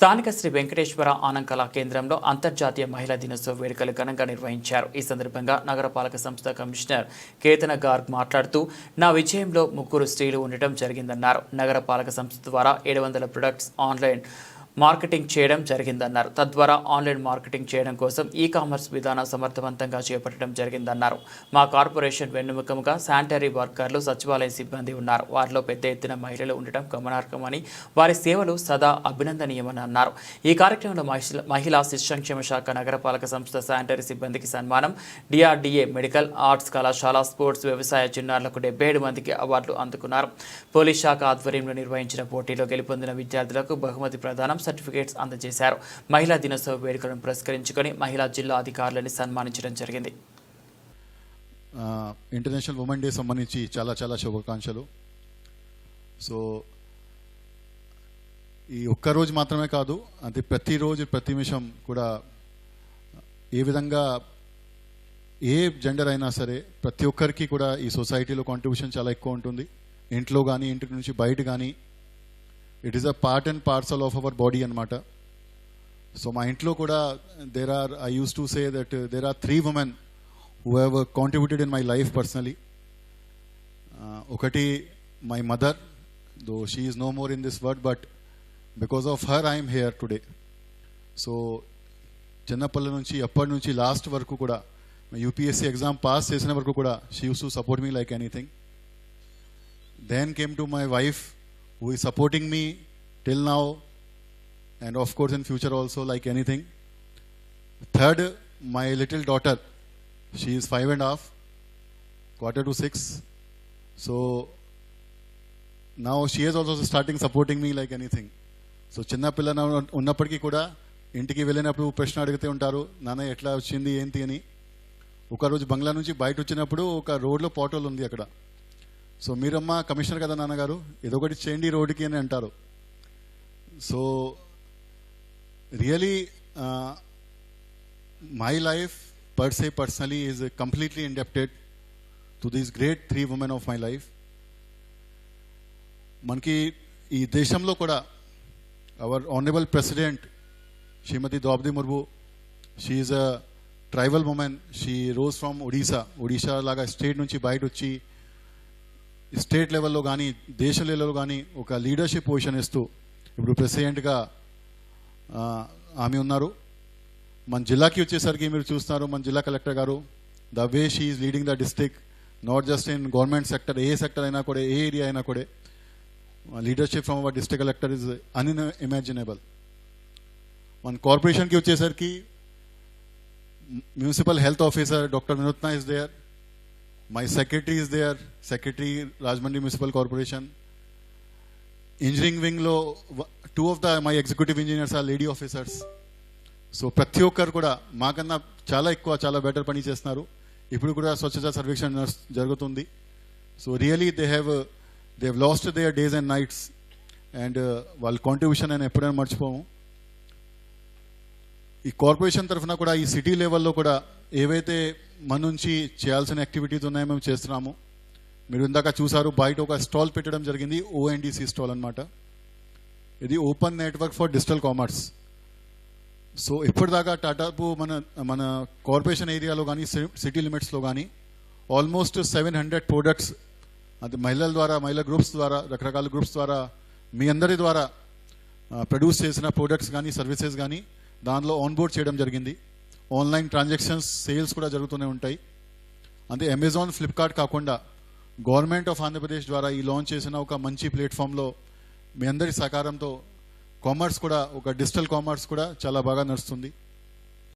స్థానిక శ్రీ వెంకటేశ్వర ఆనంకళ కేంద్రంలో అంతర్జాతీయ మహిళా దినోత్సవ వేడుకలు ఘనంగా నిర్వహించారు. ఈ సందర్భంగా నగరపాలక సంస్థ కమిషనర్ కేతన గార్గ్ మాట్లాడుతూ నా విజయంలో ముగ్గురు స్త్రీలు ఉండటం జరిగిందన్నారు. నగరపాలక సంస్థ ద్వారా ఏడు వందల ప్రొడక్ట్స్ ఆన్లైన్ మార్కెటింగ్ చేయడం జరిగిందన్నారు. తద్వారా ఆన్లైన్ మార్కెటింగ్ చేయడం కోసం ఈ కామర్స్ విధానం సమర్థవంతంగా చేపట్టడం జరిగిందన్నారు. మా కార్పొరేషన్ వెన్నుముకముగా శానిటరీ వర్కర్లు సచివాలయ సిబ్బంది ఉన్నారు. వారిలో పెద్ద ఎత్తున మహిళలు ఉండటం గమనార్హమని వారి సేవలు సదా అభినందనీయమని అన్నారు ఈ కార్యక్రమంలో మహిళా శిశు సంక్షేమ శాఖ నగరపాలక సంస్థ శానిటరీ సిబ్బందికి సన్మానం డిఆర్డీఏ మెడికల్ ఆర్ట్స్ కళాశాల స్పోర్ట్స్ వ్యవసాయ చిన్నారులకు డెబ్బై ఏడు మందికి అవార్డులు అందుకున్నారు. పోలీస్ శాఖ ఆధ్వర్యంలో నిర్వహించిన పోటీలో గెలుపొందిన విద్యార్థులకు బహుమతి ప్రదానం సర్టిఫికేట్స్ అందజేశారు. మహిళా దినోత్సవ వేడుకలను పురస్కరించుకొని మహిళా జిల్లా అధికారులని సన్మానించడం జరిగింది. ఇంటర్నేషనల్ ఉమెన్ డే సంబంధించి చాలా చాలా శుభాకాంక్షలు. సో ఈ ఒక్క రోజు మాత్రమే కాదు అది ప్రతిరోజు ప్రతి నిమిషం కూడా ఏ విధంగా ఏ జెండర్ అయినా సరే ప్రతి ఒక్కరికి కూడా ఈ సొసైటీలో కాంట్రిబ్యూషన్ చాలా ఎక్కువ ఉంటుంది. ఇంట్లో కానీ ఇంటి నుంచి బయట కానీ it is a part and parcel of our body అనమాట సో మా ఇంట్లో కూడా there are I use to say that there are three women who have contributed in my life personally ఒకటి my mother though she is no more in this world but because of her I'm here today so చిన్నప్పటి నుంచి ఎప్పటి నుంచి last వరకు కూడా UPSC exam pass చేసిన వరకు కూడా she use to support me like anything then came to my wife who is supporting me till now and of course in future also like anything third my little daughter she is five and a half quarter to six so now she is also starting supporting me like anything so చిన్న పిల్ల ఉన్నప్పటికీ కూడా ఇంటికి వెళ్ళినప్పుడు ప్రశ్న అడిగితే ఉంటారు నాన్న ఎట్లా వచ్చింది ఏంటి అని ఒకరోజు బంగ్లా నుంచి బయట వచ్చినప్పుడు ఒక రోడ్లో పోటోలు ఉంది అక్కడ సో మీరమ్మా కమిషనర్ కదా నాన్నగారు ఇదొకటి చేయండి రోడ్డుకి అని అంటారు. So really my life per se personally is completely indebted to these great three women of my life. మనకి ఈ దేశంలో కూడా our honourable president Shrimati Droupadi Murmu she is a tribal women she rose from Odisha Odisha లాగా state నుంచి బయట వచ్చి state లెవెల్లో కానీ దేశ లెవెల్లో కానీ ఒక లీడర్షిప్ పొజిషన్ ఇస్తూ ఇప్పుడు ప్రెసిడెంట్గా ఆమె ఉన్నారు. మన జిల్లాకి వచ్చేసరికి మీరు చూస్తున్నారు మన జిల్లా కలెక్టర్ గారు the way she is leading the district not just in government sector A sector అయినా కూడా ఏ ఏరియా అయినా కూడా leadership from our district collector is unimaginable. మన కార్పొరేషన్కి వచ్చేసరికి municipal health officer doctor Vinutna is there. My secretary is there, Secretary Rajmandri Municipal Corporation. Engineering వింగ్లో two of the my executive engineers are lady officers so ప్రతి ఒక్కరు కూడా మాకన్నా చాలా ఎక్కువ చాలా బెటర్ పని చేస్తున్నారు. ఇప్పుడు కూడా స్వచ్ఛత సర్వేక్షణ నర్స్ జరుగుతుంది. So really they have they have lost their days and nights and వాళ్ళ కాంట్రిబ్యూషన్ నేను ఎప్పుడైనా మర్చిపోము. ఈ కార్పొరేషన్ తరఫున కూడా ఈ సిటీ లెవెల్లో కూడా ఏవైతే మన నుంచి చేయాల్సిన యాక్టివిటీస్ ఉన్నాయి మేము చేస్తున్నాము. మీరు ఇందాక చూసారు బయట ఒక స్టాల్ పెట్టడం జరిగింది ఓఎన్డీసీ స్టాల్ అన్నమాట. ఇది open network for digital commerce. So ఇప్పటిదాకా టాటాపు మన మన కార్పొరేషన్ ఏరియాలో కానీ సిటీ లిమిట్స్లో కానీ ఆల్మోస్ట్ సెవెన్ హండ్రెడ్ ప్రోడక్ట్స్ అది మహిళల ద్వారా మహిళా గ్రూప్స్ ద్వారా రకరకాల గ్రూప్స్ ద్వారా మీ అందరి ద్వారా ప్రొడ్యూస్ చేసిన ప్రోడక్ట్స్ కానీ సర్వీసెస్ కానీ దానిలో ఆన్బోర్డ్ చేయడం జరిగింది. ఆన్లైన్ ట్రాన్సాక్షన్స్ సేల్స్ కూడా జరుగుతూనే ఉంటాయి. అంటే అమెజాన్ ఫ్లిప్కార్ట్ కాకుండా గవర్నమెంట్ ఆఫ్ ఆంధ్రప్రదేశ్ ద్వారా ఈ లాంచ్ చేసిన ఒక మంచి ప్లాట్ఫామ్లో మీ అందరి సహకారంతో కామర్స్ కూడా ఒక డిజిటల్ కామర్స్ కూడా చాలా బాగా నడుస్తుంది.